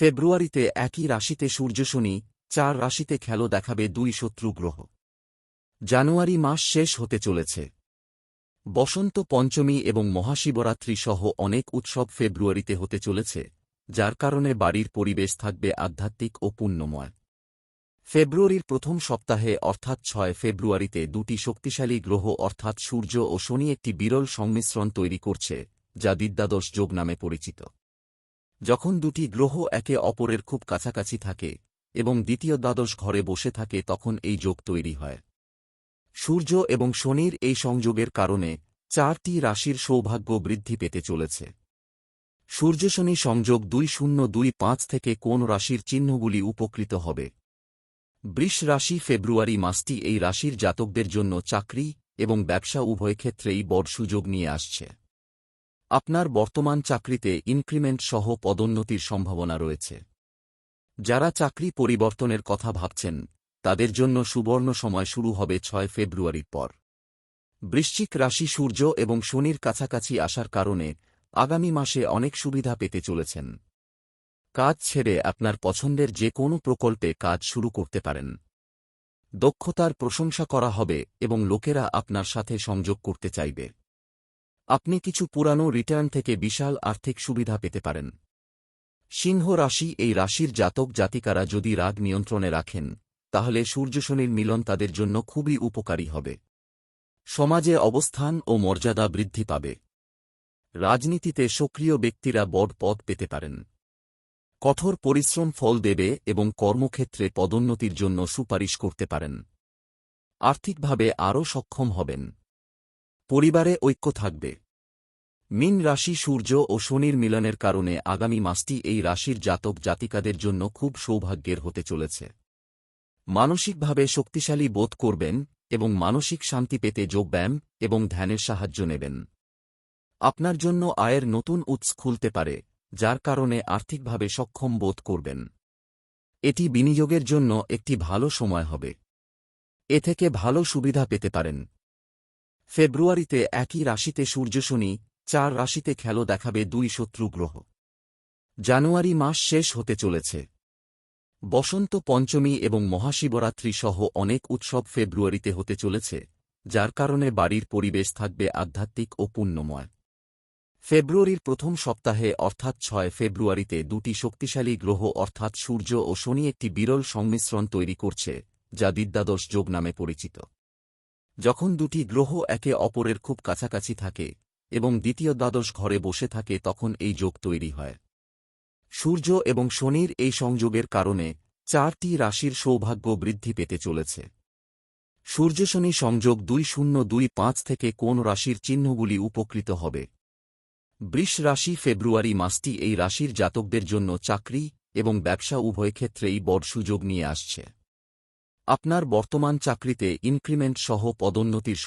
ফেব্রুয়ারিতে একই রাশিতে সূর্য শনি, চার রাশিতে খেলো দেখাবে দুই শত্রু গ্রহ। জানুয়ারি মাস শেষ হতে চলেছে। বসন্ত পঞ্চমী এবং মহাশিবরাত্রি সহ অনেক উৎসব ফেব্রুয়ারিতে হতে চলেছে, যার কারণে বাড়ির পরিবেশ থাকবে আধ্যাত্মিক ও পুণ্যময়। ফেব্রুয়ারির প্রথম সপ্তাহে অর্থাৎ ছয় ফেব্রুয়ারিতে দুটি শক্তিশালী গ্রহ অর্থাৎ সূর্য ও শনি একটি বিরল সংমিশ্রণ তৈরি করছে, যা বিদ্যাদশ যোগ নামে পরিচিত। যখন দুটি গ্রহ একে অপরের খুব কাছাকাছি থাকে এবং দ্বিতীয় দ্বাদশ ঘরে বসে থাকে তখন এই যোগ তৈরি হয়। সূর্য এবং শনির এই সংযোগের কারণে চারটি রাশির সৌভাগ্য বৃদ্ধি পেতে চলেছে। সূর্য শনি সংযোগ দুই শূন্য দুই পাঁচ থেকে কোন রাশির চিহ্নগুলি উপকৃত হবে? বৃষ রাশি ফেব্রুয়ারি মাসটি এই রাশির জাতকদের জন্য চাকরি এবং ব্যবসা উভয় ক্ষেত্রেই বড় সুযোগ নিয়ে আসছে। আপনার বর্তমান চাকরিতে ইনক্রিমেন্ট সহ পদোন্নতির সম্ভাবনা রয়েছে। যারা চাকরি পরিবর্তনের কথা ভাবছেন, তাদের জন্য সুবর্ণ সময় শুরু হবে ছয় ফেব্রুয়ারির পর। বৃশ্চিক রাশি সূর্য এবং শনির কাছাকাছি আসার কারণে আগামী মাসে অনেক সুবিধা পেতে চলেছেন। কাজ ছেড়ে আপনার পছন্দের যে কোনো প্রকল্পে কাজ শুরু করতে পারেন। দক্ষতার প্রশংসা করা হবে এবং লোকেরা আপনার সাথে সংযোগ করতে চাইবে। আপনি কিছু পুরানো রিটার্ন থেকে বিশাল আর্থিক সুবিধা পেতে পারেন। সিংহ রাশি এই রাশির জাতক জাতিকারা যদি রাগ নিয়ন্ত্রণে রাখেন, তাহলে সূর্যশনির মিলন তাদের জন্য খুবই উপকারী হবে। সমাজে অবস্থান ও মর্যাদা বৃদ্ধি পাবে। রাজনীতিতে সক্রিয় ব্যক্তিরা বড় পদ পেতে পারেন। কঠোর পরিশ্রম ফল দেবে এবং কর্মক্ষেত্রে পদোন্নতির জন্য সুপারিশ করতে পারেন। আর্থিকভাবে আরও সক্ষম হবেন। পরিবারে ঐক্য থাকবে। মিন রাশি সূর্য ও শনির মিলনের কারণে আগামী মাসটি এই রাশির জাতক জাতিকাদের জন্য খুব সৌভাগ্যের হতে চলেছে। মানসিকভাবে শক্তিশালী বোধ করবেন এবং মানসিক শান্তি পেতে যোগব্যায়াম এবং ধ্যানের সাহায্য নেবেন। আপনার জন্য আয়ের নতুন উৎস খুলতে পারে, যার কারণে আর্থিকভাবে সক্ষম বোধ করবেন। এটি বিনিয়োগের জন্য একটি ভালো সময় হবে। এ থেকে ভালো সুবিধা পেতে পারেন। ফেব্রুয়ারিতে একই রাশিতে সূর্য শনি চার রাশিতে খেলো দেখাবে দুই শত্রু গ্রহ। জানুয়ারি মাস শেষ হতে চলেছে। বসন্ত পঞ্চমী এবং মহাশিবরাত্রি সহ অনেক উৎসব ফেব্রুয়ারিতে হতে চলেছে, যার কারণে বাড়ির পরিবেশ থাকবে আধ্যাত্মিক ও পুণ্যময়। ফেব্রুয়ারির প্রথম সপ্তাহে অর্থাৎ ছয় ফেব্রুয়ারিতে দুটি শক্তিশালী গ্রহ অর্থাৎ সূর্য ও শনি একটি বিরল সংমিশ্রণ তৈরি করছে, যা বিদ্যাদশ যোগ নামে পরিচিত। যখন দুটি গ্রহ একে অপরের খুব কাছাকাছি থাকে এবং দ্বিতীয় দ্বাদশ ঘরে বসে থাকে তখন এই যোগ তৈরি হয়। সূর্য এবং শনির এই সংযোগের কারণে চারটি রাশির সৌভাগ্য বৃদ্ধি পেতে চলেছে। সূর্য শনি সংযোগ দুই শূন্য দুই পাঁচ থেকে কোন রাশির চিহ্নগুলি উপকৃত হবে? বৃষ রাশি ফেব্রুয়ারি মাসটি এই রাশির জাতকদের জন্য চাকরি এবং ব্যবসা উভয় ক্ষেত্রেই বড় সুযোগ নিয়ে আসছে। আপনার বর্তমান চাকরিতে ইনক্রিমেন্ট সহ পদোন্নতির